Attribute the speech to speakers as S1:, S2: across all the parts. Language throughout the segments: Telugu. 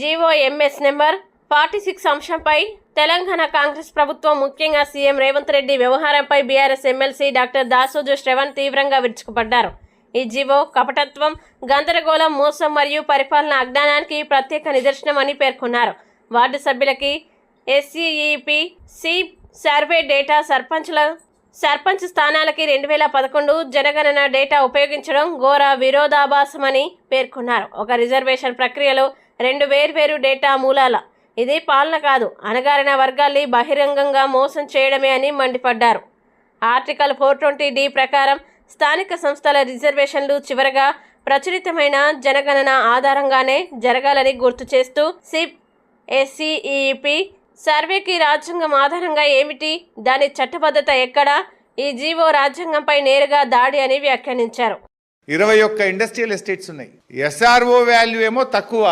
S1: GO MS number forty six అంశంపై తెలంగాణ కాంగ్రెస్ ప్రభుత్వం ముఖ్యంగా సీఎం రేవంత్ రెడ్డి వ్యవహారంపై BRS MLC doctor Dasoju Sravan తీవ్రంగా విరుచుకుపడ్డారు. ఈ జీవో కపటత్వం గందరగోళం మోసం మరియు పరిపాలన అజ్ఞానానికి ప్రత్యేక నిదర్శనమని పేర్కొన్నారు. వార్డు సభ్యులకి ఎస్సీఈపి సి సర్వే డేటా సర్పంచ్ల సర్పంచ్ స్థానాలకి రెండు వేల పదకొండు జనగణన డేటా ఉపయోగించడం ఘోర విరోధాభాసమని పేర్కొన్నారు. ఒక రిజర్వేషన్ ప్రక్రియలో రెండు వేర్వేరు డేటా మూలాల. ఇది పాలన కాదు అణగారిన వర్గాల్ని బహిరంగంగా మోసం చేయడమే అని మండిపడ్డారు. ఆర్టికల్ ఫోర్ ట్వంటీ డి ప్రకారం స్థానిక సంస్థల రిజర్వేషన్లు చివరగా ప్రచురితమైన జనగణన ఆధారంగానే జరగాలని గుర్తు చేస్తూ సిప్ ఎస్సీఈపి సర్వేకి రాజ్యాంగం ఆధారంగా ఏమిటి దాని చట్టబద్ధత ఎక్కడా ఈ జీవో రాజ్యాంగంపై నేరుగా దాడి అని వ్యాఖ్యానించారు.
S2: ఇరవై ఒక్క ఇండస్ట్రియల్ ఎస్టేట్స్ ఉన్నాయి. ఎస్ఆర్ఓ వాల్యూ ఏమో తక్కువ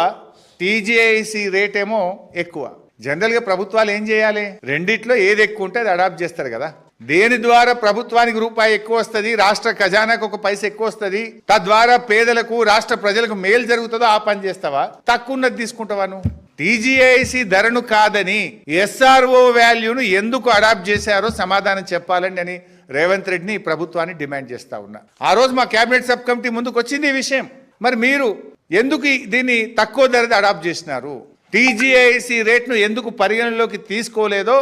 S2: టీజీఐసి రేట్ ఏమో ఎక్కువ. జనరల్గా ప్రభుత్వాలు ఏం చేయాలి? రెండిట్లో ఏది ఎక్కువ ఉంటే అది అడాప్ట్ చేస్తారు కదా. దేని ద్వారా ప్రభుత్వానికి రూపాయి ఎక్కువ వస్తుంది? రాష్ట్ర ఖజానాకు ఒక పైస ఎక్కువ వస్తుంది? తద్వారా పేదలకు రాష్ట్ర ప్రజలకు మేలు జరుగుతుందో ఆ పని చేస్తావా? తక్కువన్నది తీసుకుంటావాను తీసుకుంటావా నువ్వు? టీజీఐసి ధరను కాదని ఎస్ఆర్ఓ వాల్యూను ఎందుకు అడాప్ట్ చేశారో సమాధానం చెప్పాలండి అని రేవంత్ రెడ్డిని ప్రభుత్వాన్ని డిమాండ్ చేస్తా ఉన్నా. ఆ రోజు మా కేబినెట్ సబ్ కమిటీ ముందుకు వచ్చింది ఈ విషయం. మరి మీరు ఎందుకు దీన్ని తక్కువ ధరది అడాప్ట్ చేసినారు? టీజీఐసి రేట్ను ఎందుకు పరిగణలోకి తీసుకోలేదో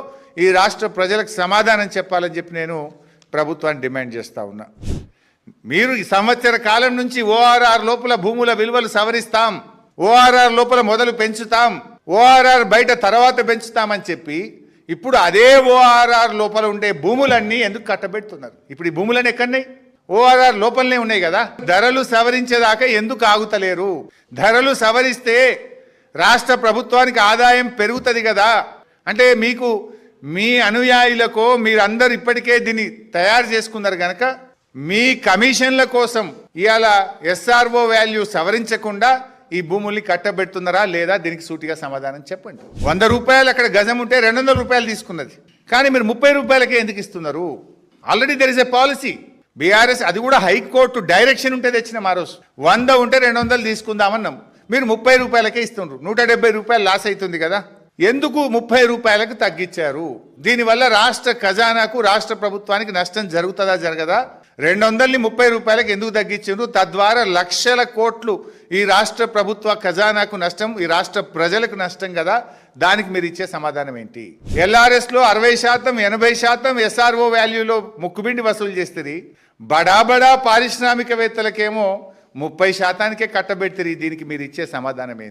S2: ఈ రాష్ట్ర ప్రజలకు సమాధానం చెప్పాలని చెప్పి నేను ప్రభుత్వాన్ని డిమాండ్ చేస్తా ఉన్నా. మీరు ఈ సంవత్సర కాలం నుంచి ఓఆర్ఆర్ లోపల భూముల విలువలు సవరిస్తాం. ఓఆర్ఆర్ లోపల మొదలు పెంచుతాం. ఓఆర్ఆర్ బయట తర్వాత పెంచుతామని చెప్పి ఇప్పుడు అదే ఓఆర్ఆర్ లోపల ఉండే భూములన్నీ ఎందుకు కట్టబెడుతున్నారు? ఇప్పుడు ఈ భూములన్నీ ఎక్కడున్నాయి? ఓఆర్ఆర్ లోపలనే ఉన్నాయి కదా. ధరలు సవరించేదాకా ఎందుకు ఆగుతలేరు? ధరలు సవరిస్తే రాష్ట్ర ప్రభుత్వానికి ఆదాయం పెరుగుతుంది కదా. అంటే మీకు మీ అనుయాయులకో మీరందరూ ఇప్పటికే దీన్ని తయారు చేసుకున్నారు కనుక మీ కమిషన్ల కోసం ఇవాళ ఎస్ఆర్ఓ వాల్యూ సవరించకుండా ఈ భూముల్ని కట్టబెడుతున్నారా లేదా దీనికి సూటిగా సమాధానం చెప్పండి. వంద రూపాయలు అక్కడ గజం ఉంటే రెండు వందల రూపాయలు తీసుకున్నది. కానీ మీరు ముప్పై రూపాయలకే ఎందుకు ఇస్తున్నారు? Already there is a policy BRS అది కూడా హైకోర్టు డైరెక్షన్ ఉంటే తెచ్చిన ఆ రోజు వంద ఉంటే రెండు వందలు తీసుకుందామన్నాం. మీరు ముప్పై రూపాయలకే ఇస్తుండ్రు. నూట డెబ్బై రూపాయలు లాస్ అవుతుంది కదా. ఎందుకు ముప్పై రూపాయలకు తగ్గించారు? దీనివల్ల రాష్ట్ర ఖజానాకు రాష్ట్ర ప్రభుత్వానికి నష్టం జరుగుతుందా జరగదా? రెండు వందలని ముప్పై రూపాయలకు ఎందుకు తగ్గించారు తద్వారా లక్షల కోట్లు ఈ రాష్ట్ర ప్రభుత్వ ఖజానాకు నష్టం ఈ రాష్ట్ర ప్రజలకు నష్టం కదా. దానికి మీరు ఇచ్చే సమాధానం ఏంటి? ఎల్ఆర్ఎస్లో అరవై శాతం ఎనభై శాతం ఎస్ఆర్ఓ వాల్యూలో ముక్కుబిండి వసూలు చేస్తుంది. బడా బడా పారిశ్రామికవేత్తలకేమో ముప్పై శాతానికే కట్టబెట్టిరి దీనికి మీరు ఇచ్చే సమాధానం ఏంటి